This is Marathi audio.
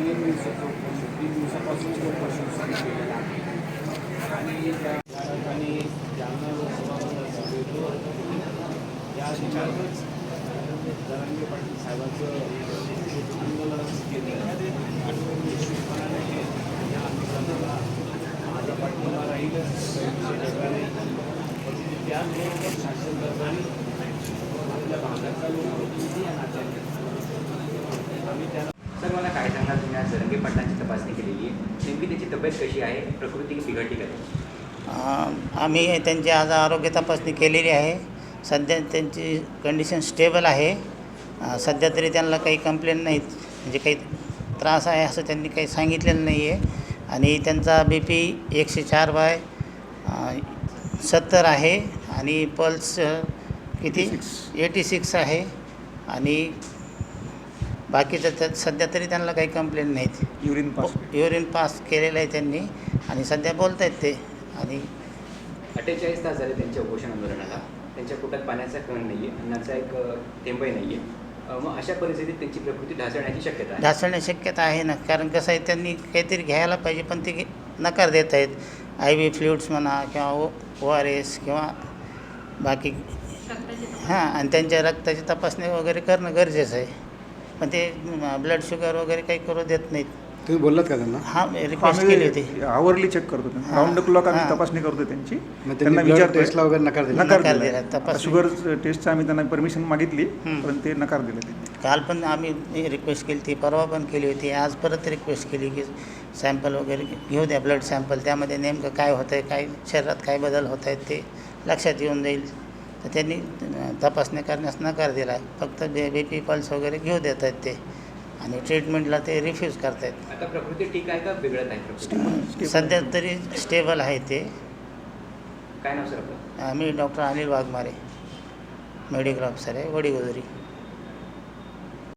तीन दिवसाचं तीन दिवसापासून तो प्रशंसन केलेला आहे आणि जरांगे पाटील साहेबांचं आंदोलन केलं आणि या आंदोलनाला पाठिंबा परंतु त्याचबरोबर शासन आपल्या भागाचा लोकप्रतिनिधी या नात्याने आम्ही त्याला सर मला काय सांगा तुम्ही आज रंगे पाटलांची तपासणी केलेली आहे. नेमकी त्याची तब्येत कशी आहे? प्रकृती बिघडली का आम्ही त्यांची आज आरोग्य तपासणी केलेली आहे. सध्या त्यांची कंडिशन स्टेबल आहे. सध्या तरी त्यांना काही कंप्लेंट नाहीत. म्हणजे काही त्रास आहे असं त्यांनी काही सांगितलेलं नाही आहे आणि त्यांचा बी पी एकशे चार बाय सत्तर आहे. आणि पल्स किती? एटी सिक्स आहे. आणि बाकीचं त्यात सध्या तरी त्यांना काही कंप्लेंट नाहीत. युरिन पास युरिन पास केलेलं आहे त्यांनी. आणि सध्या बोलत आहेत ते. आणि अठ्ठेचाळीस तास झाले त्यांच्या उपोषण आंदोलनाला त्यांच्या पोटात पाण्याचा कण नाही आहे अन्नाचा एक थेंबही नाही आहे मग अशा परिस्थितीत त्यांची प्रकृती ढासळण्याची शक्यता आहे. ढासळण्याची शक्यता आहे ना. कारण कसं आहे त्यांनी काहीतरी घ्यायला पाहिजे पण ते नकार देत आहेत. आय व्ही फ्लुइड्स म्हणा किंवा ओ ओ आर एस किंवा बाकी हां आणि त्यांच्या रक्ताची तपासणी वगैरे करणं गरजेचं आहे. पण ते ब्लड शुगर वगैरे काही करू देत नाहीत. तुम्ही बोललात का त्यांना? हां रिक्वेस्ट केली होती. आवरली चेक करतो हां. राऊंड क्लॉक आम्ही. तपासणी करतो त्यांची. मग त्यांना विचारतोय. टेस्टला वगैरे नकार दिला. नकार दिला. तपासणी. शुगर टेस्टचं आम्ही त्यांना परमिशन मागितली. पण ते नकार दिले त्यांनी. काल पण आम्ही रिक्वेस्ट केली ती परवा पण केली होती. आज परत रिक्वेस्ट केली की सॅम्पल वगैरे घेऊ द्या ब्लड सॅम्पल त्यामध्ये नेमकं काय होतं आहे काय शरीरात काय बदल होत आहेत ते लक्षात येऊन जाईल. तर त्यांनी तपासणी करण्यास नकार दिला. आहे फक्त बे बी पी पल्स वगैरे घेऊ देत आहेत ते. आणि ट्रीटमेंटला ते रिफ्यूज करत आहेत आता प्रकृती ठीक आहे का? बिघडत आहे प्रकृती? सध्या तरी स्टेबल आहे ते. काय नाव सर आपलं? मी doctor Anil Waghmare medical officer आहे वडीगोदरी